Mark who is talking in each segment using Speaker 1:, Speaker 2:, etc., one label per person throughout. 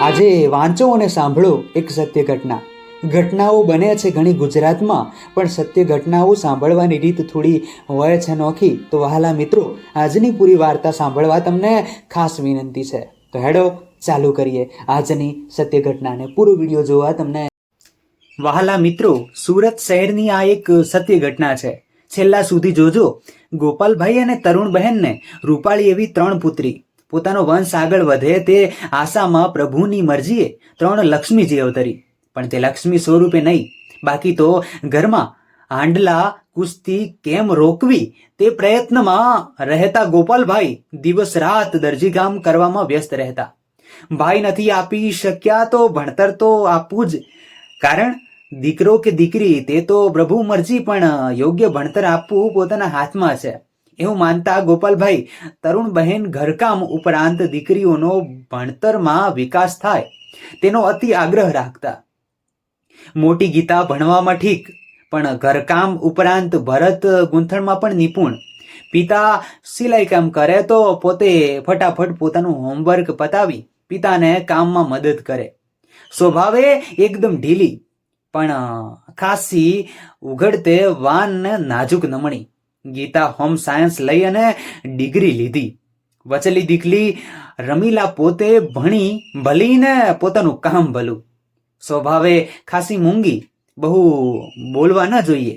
Speaker 1: આજે વાંચો અને સાંભળો એક સત્ય ઘટના. ઘટનાઓ બને છે ઘણી ગુજરાતમાં, પણ સત્ય ઘટનાઓ સાંભળવાની રીત થોડી હોય છે નોખી. તો વહાલા મિત્રો, આજની પૂરી વાર્તા સાંભળવા તમને ખાસ વિનંતી છે. તો હેડો, ચાલુ કરીએ. આજની સત્ય ઘટનાને પૂરો વીડિયો જોવા તમને વહાલા મિત્રો, સુરત શહેરની આ એક સત્ય ઘટના છે. છેલ્લા સુધી જોજો, ગોપાલભાઈ અને તરુણબહેનને રૂપાળી એવી ત્રણ પુત્રી. પોતાનો વંશ આગળ વધે તે આશામાં પ્રભુની મરજીએ ત્રણ લક્ષ્મીજી અવતરી. પણ તે લક્ષ્મી સ્વરૂપે નહીં, બાકી તો ઘરમાં હાંડલા કુસ્તી કેમ રોકવી તે પ્રયત્નમાં રહેતા ગોપાલભાઈ દિવસ રાત દરજીકામ કરવામાં વ્યસ્ત રહેતા. ભાઈ નથી આપી શક્યા તો ભણતર તો આપવું જ, કારણ દીકરો કે દીકરી તે તો પ્રભુ મરજી, પણ યોગ્ય ભણતર આપવું પોતાના હાથમાં છે. એવું માનતા ગોપાલભાઈ તરુણ બહેન ઘરકામ ઉપરાંત દીકરીઓનો ભણતરમાં વિકાસ થાય, તેનો અતિ આગ્રહ રાખતા. મોટી ગીતા ભણવામાં ઠીક, પણ ઘરકામ ઉપરાંત ભરત ગૂંથણમાં પણ નિપુણ. પિતા સિલાઈ કામ કરે તો પોતે ફટાફટ પોતાનું હોમવર્ક પતાવી પિતાને કામમાં મદદ કરે. સ્વભાવે એકદમ ઢીલી, પણ ખાસી ઉઘડતે વાન નાજુક નમણી. ગીતા હોમ સાયન્સ લઈ અને ડિગ્રી લીધી. વચલી દીકલી રમીલા પોતે ભણી ભલીને પોતાનું કામ ભલું. સ્વભાવે ખાસી મૂંગી, બહુ બોલવા ન જોઈએ.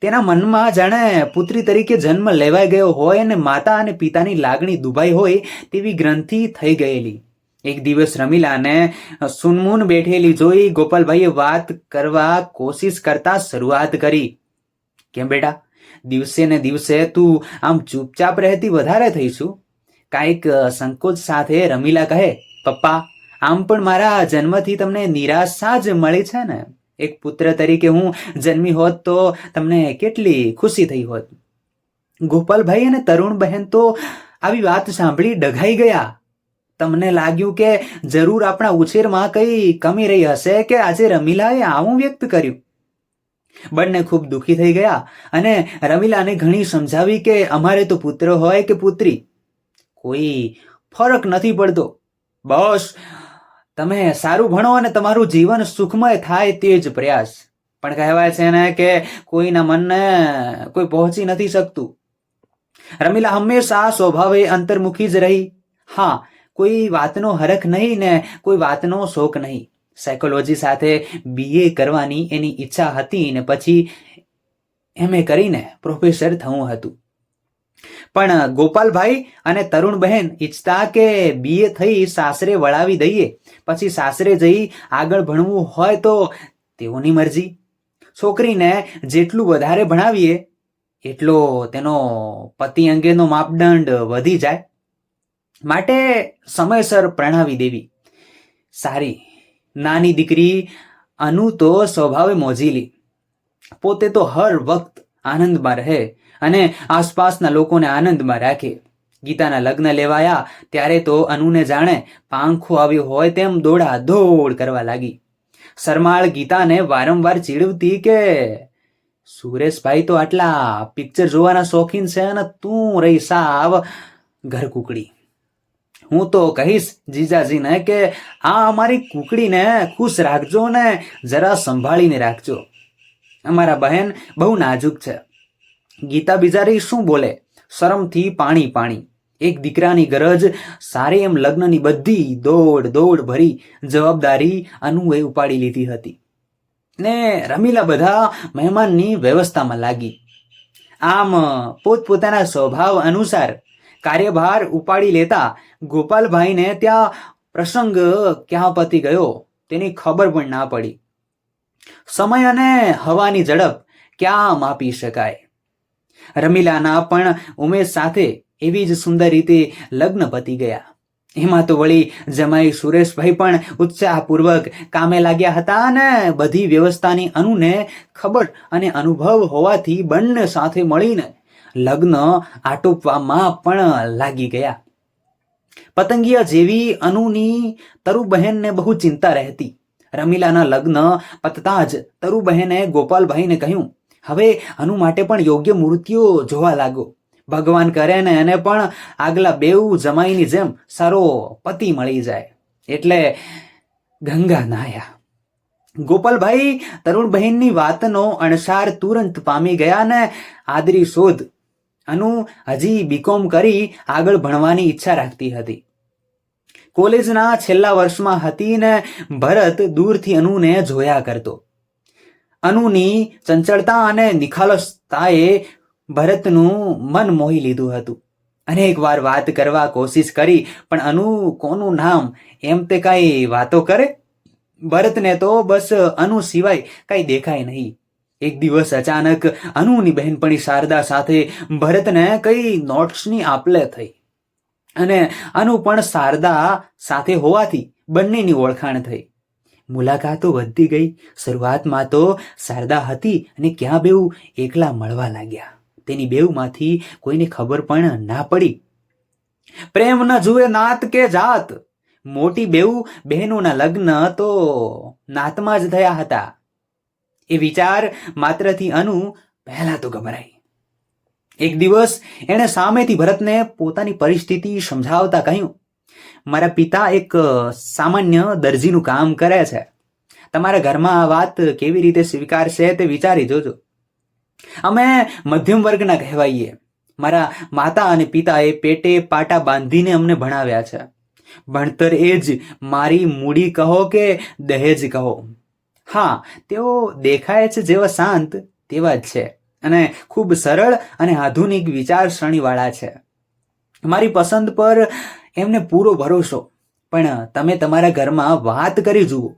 Speaker 1: તેના મનમાં જાણે પુત્રી તરીકે જન્મ લેવાઈ ગયો હોય અને માતા અને પિતાની લાગણી દુભાઈ હોય તેવી ગ્રંથિ થઈ ગયેલી. એક દિવસ રમીલાને સુનમુન બેઠેલી જોઈ ગોપાલભાઈએ વાત કરવા કોશિશ કરતા શરૂઆત કરી. કેમ બેટા? દિવસે ને દિવસે તું આમ ચૂપચાપ રહેતી વધારે થઈશું. કાંઈક સંકોચ સાથે રમીલા કહે, પપ્પા, આમ પણ મારા જન્મથી તમને નિરાશા જ મળી છે ને? એક પુત્ર તરીકે હું જન્મી હોત તો તમને કેટલી ખુશી થઈ હોત. ગોપાલભાઈ અને તરુણ બહેન તો આવી વાત સાંભળી ડઘાઈ ગયા. તમને લાગ્યું કે જરૂર આપણા ઉછેરમાં કઈ કમી રહી હશે કે આજે રમીલાએ આવું વ્યક્ત કર્યું? બંને ખૂબ દુઃખી થઈ ગયા અને રમીલાને ઘણી સમજાવી કે અમારે તો પુત્ર હોય કે પુત્રી? કોઈ ફરક નથી પડતો. બસ, તમે સારું ભણો અને તમારું જીવન સુખમય થાય તે જ પ્રયાસ. પણ કહેવાય છે ને કે કોઈના મનને કોઈ પહોંચી નથી શકતું. રમીલા હંમેશા સ્વભાવે અંતર્મુખી જ રહી. હા, કોઈ વાતનો હરખ નહીં ને કોઈ વાતનો શોખ નહીં. સાયકોલોજી સાથે બીએ કરવાની એની ઈચ્છા હતી ને પછી એમએ કરીને પ્રોફેસર થવું હતું. પણ ગોપાલભાઈ અને તરુણ બહેન ઈચ્છતા કે બીએ થઈ સાસરે વળાવી દઈએ. પછી સાસરે જઈ આગળ ભણવું હોય તો તેઓની મરજી. છોકરીને જેટલું વધારે ભણાવીએ, એટલો તેનો પતિ અંગેનો માપદંડ વધી જાય. માટે સમયસર પ્રણાવી દેવી. સારી નાની દીકરી અનુ તો સ્વભાવે મોજીલી. પોતે તો હર વખત આનંદમાં રહે અને આસપાસના લોકોને આનંદમાં રાખે. ગીતાના લગ્ન લેવાયા ત્યારે તો અનુને જાણે પાંખો આવ્યો હોય તેમ દોડા દોડ કરવા લાગી. શરમાળ ગીતાને વારંવાર ચીડવતી કે, સુરેશભાઈ તો આટલા પિક્ચર જોવાના શોખીન છે અને તું રહી સાવ ઘર કુકડી હું તો કહીશ જીજાજીને કે આ અમારી કુકડીને ખુશ રાખજો ને જરા સંભાળીને રાખજો. અમારા બહેન બહુ નાજુક છે. ગીતા બિચારી શું બોલે? શરમથી પાણી પાણી. એક દીકરાની ગરજ સારી એમ લગ્નની બધી દોડ દોડ ભરી જવાબદારી અનુએ ઉપાડી લીધી હતી. ને રમીલા બધા મહેમાનની વ્યવસ્થામાં લાગી. આમ પોતપોતાના સ્વભાવ અનુસાર કાર્યભાર ઉપાડી લેતા ગોપાલભાઈને ત્યાં પ્રસંગ ક્યાં પતી ગયો તેની ખબર પણ ના પડી. સમય અને હવાની ઝડપ ક્યાં માપી શકાય? રમીલાના પણ ઉમેશ સાથે એવી જ સુંદર રીતે લગ્ન પતી ગયા. એમાં તો વળી જમાઈ સુરેશભાઈ પણ ઉત્સાહપૂર્વક કામે લાગ્યા હતા અને બધી વ્યવસ્થાની અનુને ખબર અને અનુભવ હોવાથી બંને સાથે મળીને લગ્ન આટોપવામાં પણ લાગી ગયા. પતંગિયા જેવી અનુની તરુબહેનને બહુ ચિંતા રહેતી. રમીલાના લગ્ન પતતા જ તરુબહેને ગોપાલભાઈને કહ્યું, હવે અનુ માટે પણ યોગ્ય મૂર્તિઓ જોવા લાગો. ભગવાન કરે ને એને પણ આગલા બેઉ જમાઈની જેમ સારો પતિ મળી જાય. એટલે ગંગા નાયા. ગોપાલભાઈ તરુણબહેનની વાતનો અણસાર તુરંત પામી ગયા ને આદરી શોધ અનુ હજી બીકોમ કરી આગળ ભણવાની ઈચ્છા રાખતી હતી. કોલેજના છેલ્લા વર્ષમાં હતી ને ભરત દૂરથી અનુને જોયા કરતો. અનુની ચંચળતા અને નિખાલસતાએ ભરતનું મન મોહી લીધું હતું. અનેક વાર વાત કરવા કોશિશ કરી, પણ અનુ કોનું નામ એમ તે કાંઈ વાતો કરે? ભરતને તો બસ અનુ સિવાય કાંઈ દેખાય નહીં. એક દિવસ અચાનક અનુની બહેનપણી શારદા સાથે ભરતને કઈ નોટ્સની આપલે થઈ. અને અનુ પણ શારદા સાથે હોવાથી બંનેની ઓળખાણ થઈ. મુલાકાતો વધતી ગઈ. શરૂઆતમાં તો શારદા હતી અને ક્યાં બેઉ એકલા મળવા લાગ્યા. તેની બેઉમાંથી કોઈને ખબર પણ ના પડી. પ્રેમ ન જુએ નાત કે જાત. મોટી બેઉ બહેનોના લગ્ન તો નાતમાં જ થયા હતા. એ વિચાર માત્રથી અનુ પહેલા તો ગભરાઈ. એક દિવસ એણે સામેથી ભરતને પોતાની પરિસ્થિતિ સમજાવતા કહ્યું, મારા પિતા એક સામાન્ય દરજીનું કામ કરે છે. તમારા ઘરમાં આ વાત કેવી રીતે સ્વીકારશે તે વિચારી જોજો. અમે મધ્યમ વર્ગના કહેવાઈએ. મારા માતા અને પિતાએ પેટે પાટા બાંધીને અમને ભણાવ્યા છે. ભણતર એ જ મારી મૂડી કહો કે દહેજ કહો. હા, તેઓ દેખાય છે જેવા શાંત તેવા જ છે અને ખૂબ સરળ અને આધુનિક વિચારસરણીવાળા છે. મારી પસંદ પર એમને પૂરો ભરોસો, પણ તમે તમારા ઘરમાં વાત કરી જુઓ.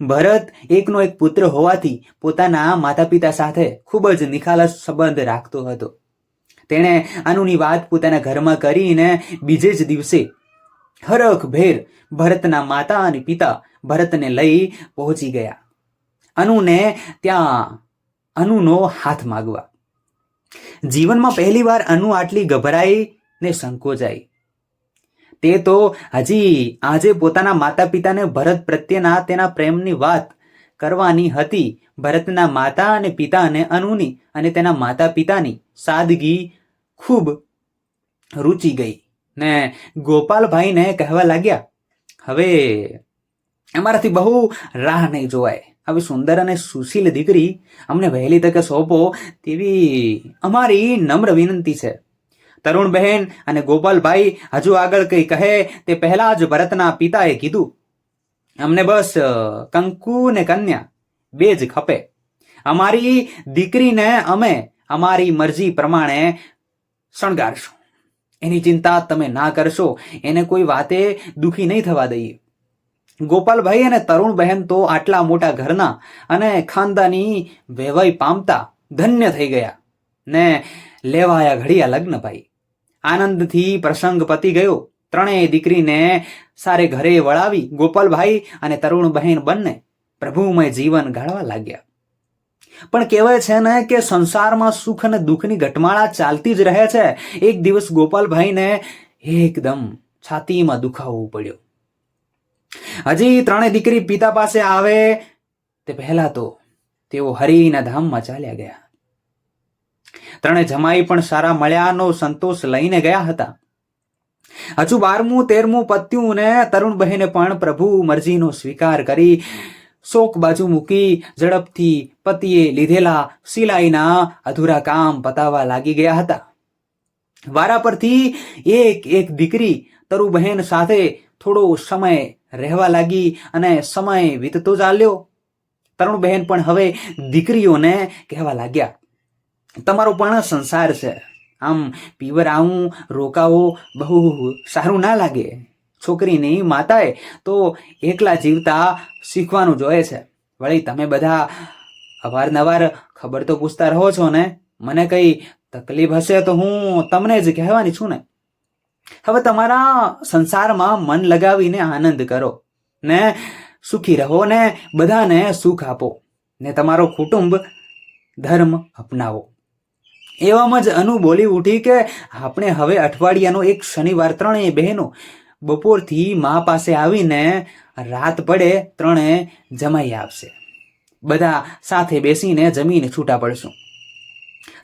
Speaker 1: ભરત એકનો એક પુત્ર હોવાથી પોતાના માતા પિતા સાથે ખૂબ જ નિખાલસ સંબંધ રાખતો હતો. તેણે આનુની વાત પોતાના ઘરમાં કરીને બીજે જ દિવસે હરખ ભેર ભરતના માતા અને પિતા ભરતને લઈ પહોંચી ગયા. અનુને ત્યાં અનુનો હાથ માગવા. જીવનમાં પહેલીવાર અનુ આટલી ગભરાઈ ને સંકોચાઈ. તે તો હજી આજે પોતાના માતા પિતાને ભરત પ્રત્યેના તેના પ્રેમની વાત કરવાની હતી. ભરતના માતા અને પિતા અને અનુની અને તેના માતા પિતાની સાદગી ખૂબ રૂચી ગઈ ને ગોપાલભાઈને કહેવા લાગ્યા, હવે અમારાથી બહુ રાહ નહીં જોવાય. આવી સુંદર અને સુશીલ દીકરી અમને વહેલી તકે સોંપો તેવી અમારી નમ્ર વિનંતી છે. તરુણ બહેન અને ગોપાલભાઈ હજુ આગળ કંઈ કહે તે પહેલા જ ભરતના પિતાએ કીધું. અમને બસ કંકુ ને કન્યા બે જ ખપે. અમારી દીકરીને અમે અમારી મરજી પ્રમાણે શણગારશું. એની ચિંતા તમે ના કરશો. એને કોઈ વાતે દુખી નહીં થવા દઈએ. ગોપાલભાઈ અને તરુણ બહેન તો આટલા મોટા ઘરના અને ખાનદાની વેવાઈ પામતા ધન્ય થઈ ગયા. ને લેવાયા ઘડિયા લગ્ન ભાઈ. આનંદથી પ્રસંગ પતી ગયો. ત્રણેય દીકરીને સારે ઘરે વળાવી ગોપાલભાઈ અને તરુણ બહેન બંને પ્રભુમય જીવન ગાળવા લાગ્યા. પણ કહેવાય છે ને કે સંસારમાં સુખ અને દુઃખની ઘટમાળા ચાલતી જ રહે છે. એક દિવસ ગોપાલભાઈને એકદમ છાતીમાં દુખાવવું પડ્યો. હજી ત્રણેય દીકરી પિતા પાસે આવે, તે પહેલા તો તેઓ હરિના ધામમાં ચાલ્યા ગયા. ત્રણે જમાઈ પણ સારા મળ્યાનો સંતોષ લઈને ગયા હતા. હજુ બારમું, તેરમું પત્યું ને તરુણ બહેને પણ પ્રભુ મરજીનો સ્વીકાર કરી શોક બાજુ મૂકી ઝડપથી પતિએ લીધેલા સિલાઈના અધૂરા કામ પતાવવા લાગી ગયા હતા. વારા પરથી એક એક દીકરી તરુ બહેન સાથે થોડો સમય રહેવા લાગી અને સમય વીતતો ચાલ્યો. તરુણ બહેન પણ હવે દીકરીઓને કહેવા લાગ્યા, તમારો પણ સંસાર છે. આમ પીવર આવું, રોકાવો, બહુ સારું ના લાગે. છોકરીની માતાએ તો એકલા જીવતા શીખવાનું જોઈએ છે. વળી તમે બધા અવારનવાર ખબર તો પૂછતા રહો છો ને? મને કંઈ તકલીફ હશે તો હું તમને જ કહેવાની છું ને. હવે તમારા સંસારમાં મન લગાવીને આનંદ કરો ને સુખી રહો ને બધાને સુખ આપો ને તમારો કુટુંબ ધર્મ અપનાવો. એવામાં જ અનુ બોલી ઉઠી કે આપણે હવે અઠવાડિયાનો એક શનિવાર ત્રણેય બહેનો બપોરથી મા પાસે આવીને રાત પડે ત્રણે જમાઈ આવશે બધા સાથે બેસીને જમીને છૂટા પડશું.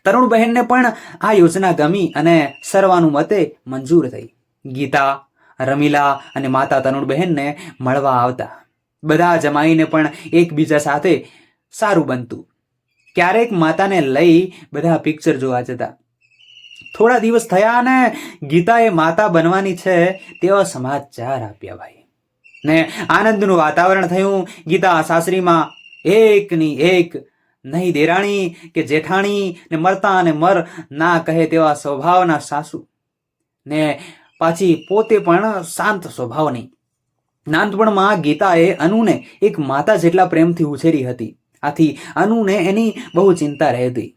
Speaker 1: તરુણ બહેનને પણ આ યોજના ગમી અને સર્વાનુમતે મંજૂર થઈ. ગીતા, રમીલા અને માતા તરુણબહેનને મળવા આવતા. બધા જમાઈને પણ એકબીજા સાથે સારું બનતું. ક્યારેક માતાને લઈ બધા પિક્ચર જોવા જતા. થોડા દિવસ થયા અને ગીતાએ માતા બનવાની છે તેવા સમાચાર આપ્યા ભાઈ. ને આનંદનું વાતાવરણ થયું ગીતા સાસરીમાં એકની એક નહીં દેરાણી કે જેઠાણી ને મરતા અને મર ના કહે તેવા સ્વભાવના સાસુ. ને પાછી પોતે પણ શાંત સ્વભાવની નાનપણમાં ગીતાએ અનુને એક માતા જેટલા પ્રેમથી ઉછેરી હતી. આથી અનુને એની બહુ ચિંતા રહેતી.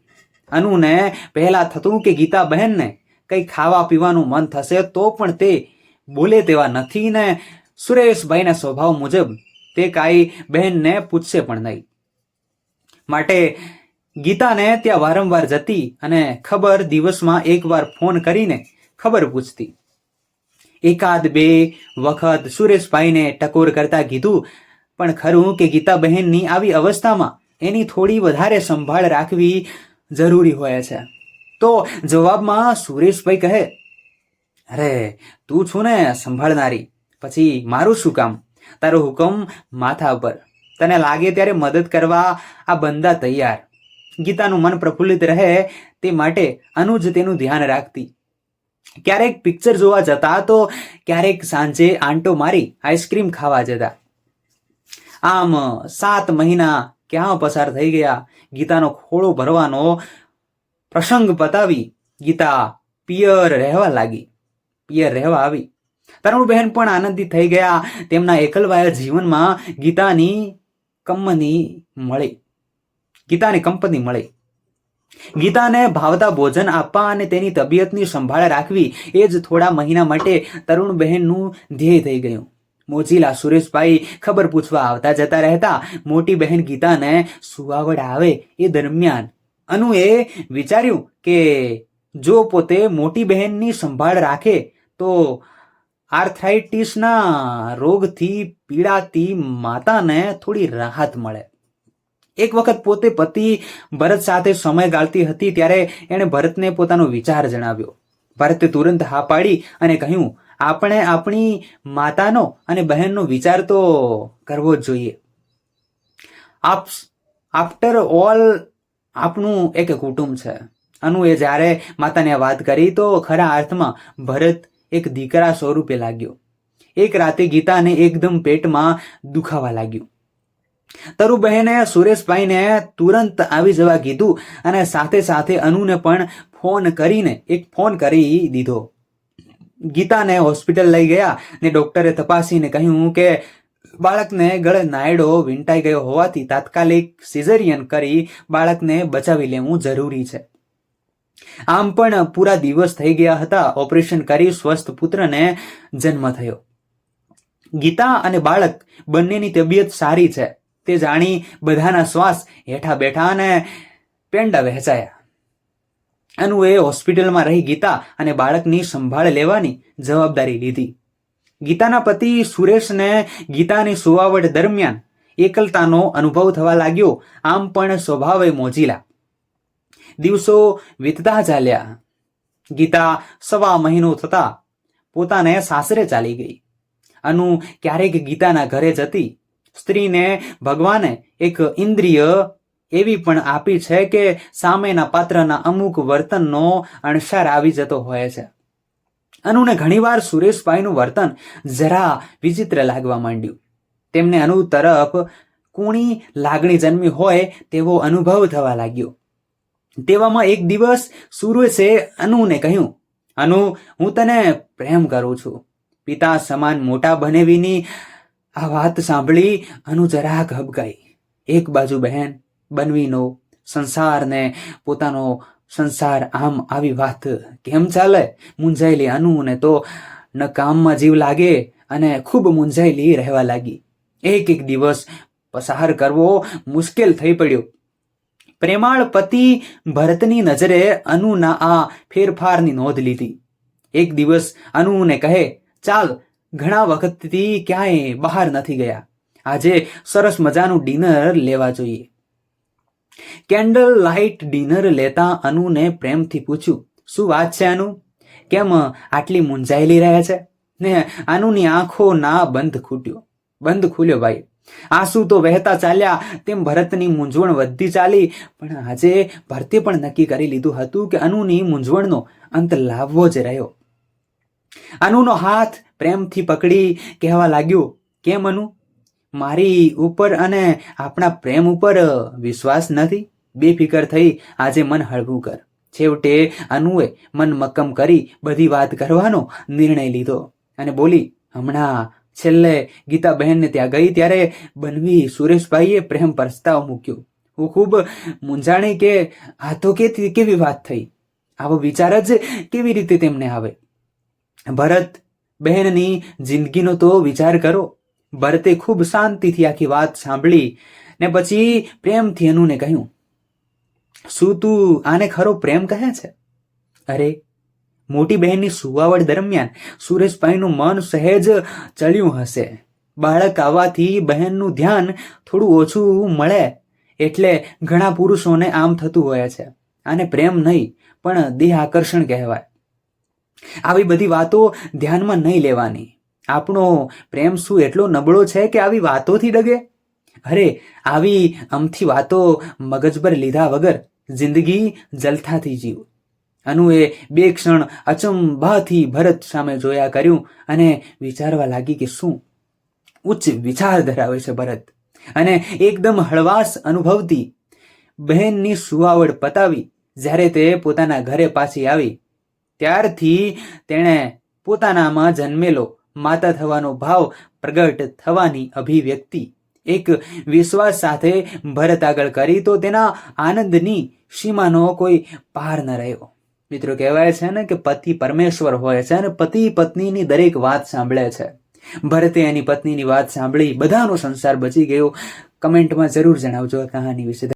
Speaker 1: અનુને પહેલા થતું કે ગીતા બહેનને કંઈ ખાવા પીવાનું મન થશે તો પણ તે બોલે તેવા નથી ને સુરેશભાઈના સ્વભાવ મુજબ તે કાંઈ બહેનને પૂછશે પણ નહીં. માટે ગીતાને ત્યાં વારંવાર જતી અને ખબર દિવસમાં એકવાર ફોન કરીને ખબર પૂછતી. એકાદ બે વખત સુરેશભાઈને ટકોર કરતા કીધું, પણ ખરું કે ગીતા બહેનની આવી અવસ્થામાં એની થોડી વધારે સંભાળ રાખવી જરૂરી હોય છે. તો જવાબમાં સુરેશભાઈ કહે, અરે, તું છું ને સંભાળનારી, પછી મારું શું કામ? તારો હુકમ માથા પર. તને લાગે ત્યારે મદદ કરવા આ બંદા તૈયાર. ગીતાનું મન પ્રફુલ્લિત રહે તે માટે અનુજ તેનું ધ્યાન રાખતી. ક્યારેક પિક્ચર જોવા જતા તો ક્યારેક સાંજે આંટો મારી આઈસ્ક્રીમ ખાવા જતા. આમ સાત મહિના ક્યાં પસાર થઈ ગયા? ગીતાનો ખોળો ભરવાનો પ્રસંગ પતાવી ગીતા પિયર રહેવા લાગી. પિયર રહેવા આવી. તરુણબહેન પણ આનંદિત થઈ ગયા. તેમના એકલવાયા જીવનમાં ગીતાની કંપની મળી. ગીતાને કંપની મળી. ગીતાને ભાવતા ભોજન આપવા અને તેની તબિયતની સંભાળ રાખવી એ જ થોડા મહિના માટે તરુણ બહેનનું ધ્યેય થઈ ગયું. મોજીલા સુરેશભાઈ ખબર પૂછવા આવતા જતા રહેતા મોટી બહેન ગીતાને સુવાવડ આવે એ દરમિયાન અનુએ વિચાર્યું કે જો પોતે મોટી બહેનની સંભાળ રાખે તો આર્થરાઇટિસના રોગથી પીડાતી માતાને થોડી રાહત મળે. એક વખત પોતે પતિ ભરત સાથે સમય ગાળતી હતી ત્યારે એણે ભરતને પોતાનો વિચાર જણાવ્યો. ભરતે તુરંત હા પાડી અને કહ્યું, આપણે આપણી માતાનો અને બહેનનો વિચાર તો કરવો જ જોઈએ. આપ આફ્ટર ઓલ આપણું એક કુટુંબ છે. અનુએ જ્યારે માતાને વાત કરી તો ખરા અર્થમાં ભરત એક દીકરા સ્વરૂપે લાગ્યો. એક રાતે ગીતાને એકદમ પેટમાં દુખાવા લાગ્યું. તરુબહેને સુરેશભાઈને તુરંત આવી જવા કીધું અને સાથે સાથે અનુને પણ ફોન કરીને એક ફોન કરી દીધો. ગીતાને હોસ્પિટલ લઈ ગયા ને ડોક્ટરે તપાસીને કહ્યું કે બાળકને ગળે નાયડો વીંટાઈ ગયો હોવાથી તાત્કાલિક સિઝેરિયન કરી બાળકને બચાવી લેવું જરૂરી છે. આમ પણ પૂરા દિવસ થઈ ગયા હતા. ઓપરેશન કરી સ્વસ્થ પુત્રને જન્મ થયો. ગીતા અને બાળક બંનેની તબિયત સારી છે. તે જાણી બધાના શ્વાસ હેઠા બેઠા અને પેંડા વહેંચાયા. અનુએ હોસ્પિટલમાં રહી ગીતા અને બાળકની સંભાળ લેવાની જવાબદારી લીધી. ગીતાના પતિ સુરેશને ગીતાની સુવાવટ દરમિયાન એકલતાનો અનુભવ થવા લાગ્યો. આમ પણ સ્વભાવે મોજીલા. દિવસો વીતતા ચાલ્યા. ગીતા સવા મહિનો થતા પોતાને સાસરે ચાલી ગઈ. અનુ ક્યારેક ગીતાના ઘરે જતી સ્ત્રીને ભગવાને એક ઇન્દ્રિય એવી પણ આપી છે કે સામેના પાત્રના અમુક વર્તનનો અણસાર આવી જતો હોય છે. અનુને ઘણીવાર સુરેશભાઈનું વર્તન જરા વિચિત્ર લાગવા માંડ્યું. તેમને અનુ તરફ કુણી લાગણી જન્મી હોય તેવો અનુભવ થવા લાગ્યો. તેવામાં એક દિવસ સુરેશે અનુને કહ્યું, અનુ, હું તને પ્રેમ કરું છું. પિતા સમાન મોટા બનેવીની આ વાત સાંભળી અનુ જરા હબકાઈ એક બાજુ બહેન બનવીનો સંસારને પોતાનો સંસાર આમ આવી વાત કેમ ચાલે? મૂંઝાયેલી અનુને તો ન કામમાં જીવ લાગે અને ખૂબ મૂંઝાયેલી રહેવા લાગી. એક એક દિવસ પસાર કરવો મુશ્કેલ થઈ પડ્યો. પ્રેમાળ પતિ ભરતની નજરે અનુના આ ફેરફારની નોંધ લીધી. એક દિવસ અનુને કહે, ચાલ, ઘણા વખતથી ક્યાંય બહાર નથી ગયા. આજે સરસ મજાનું ડિનર લેવા જોઈએ. કેન્ડલ લાઇટ ડિનર લેતા અનુને પ્રેમથી પૂછ્યું, શું વાત છે અનુ? કેમ આટલી મૂંઝાયેલી રહે છે? ને અનુની આંખો ના બંધ ખૂટ્યો. બંધ ખુલ્યો ભાઈ આંસુ તો વહેતા ચાલ્યા, તેમ ભરતની મૂંઝવણ વધતી ચાલી. પણ આજે ભરતે પણ નક્કી કરી લીધું હતું કે અનુની મૂંઝવણનો અંત લાવવો જ રહ્યો. અનુનો હાથ પ્રેમથી પકડી કહેવા લાગ્યો, કેમ અનુ? મારી ઉપર અને આપણા પ્રેમ ઉપર વિશ્વાસ નથી? બેફિકર થઈ આજે મન હળવું કર. છેવટે અનુએ મન મક્કમ કરી બધી વાત કરવાનો નિર્ણય લીધો અને બોલી, હમણાં છેલ્લે ગીતા બહેનને ત્યાં ગઈ ત્યારે બનવી સુરેશભાઈએ પ્રેમ પ્રસ્તાવ મૂક્યો. હું ખૂબ મૂંઝાણી કે આ તો કે કેવી વાત થઈ? આવો વિચાર જ કેવી રીતે તેમને આવે? ભરત બહેનની જિંદગીનો તો વિચાર કરો. ભરતે ખૂબ શાંતિથી આખી વાત સાંભળી ને પછી પ્રેમથી અનુને કહ્યું, શું તું આને ખરો પ્રેમ કહે છે? અરે મોટી બહેનની સુવાવડ દરમિયાન સુરેશભાઈનું મન સહેજ ચડ્યું હશે. બાળક આવવાથી બહેનનું ધ્યાન થોડું ઓછું મળે એટલે ઘણા પુરુષોને આમ થતું હોય છે. આને પ્રેમ નહીં, પણ દેહ આકર્ષણ કહેવાય. આવી બધી વાતો ધ્યાનમાં નહીં લેવાની. આપણો પ્રેમ શું એટલો નબળો છે કે આવી વાતોથી ડગે? અરે, આવી અમથી વાતો મગજ પર લીધા વગર જિંદગી જલથાથી જીવ. અનુએ બે ક્ષણ અચંબાથી ભરત સામે જોયા કર્યું અને વિચારવા લાગી કે શું? ઉચ્ચ વિચાર ધરાવે છે ભરત. અને એકદમ હળવાશ અનુભવતી બહેનની સુવાવડ પતાવી જ્યારે તે પોતાના ઘરે પાછી આવી. ત્યારથી તેણે પોતાનામાં જન્મેલો માતા થવાનો ભાવ પ્રગટ થવાની અભિવ્યક્તિ, એક વિશ્વાસ સાથે ભરત આગળ કરી તો તેના આનંદની સીમાનો કોઈ પાર ન રહ્યો. મિત્રો કહેવાય છે ને કે પતિ પરમેશ્વર હોય છે અને પતિ પત્નીની દરેક વાત સાંભળે છે. ભરતે એની પત્નીની વાત સાંભળી બધાનો સંસાર બચી ગયો. કમેન્ટમાં જરૂર જણાવજો કહાની વિશે.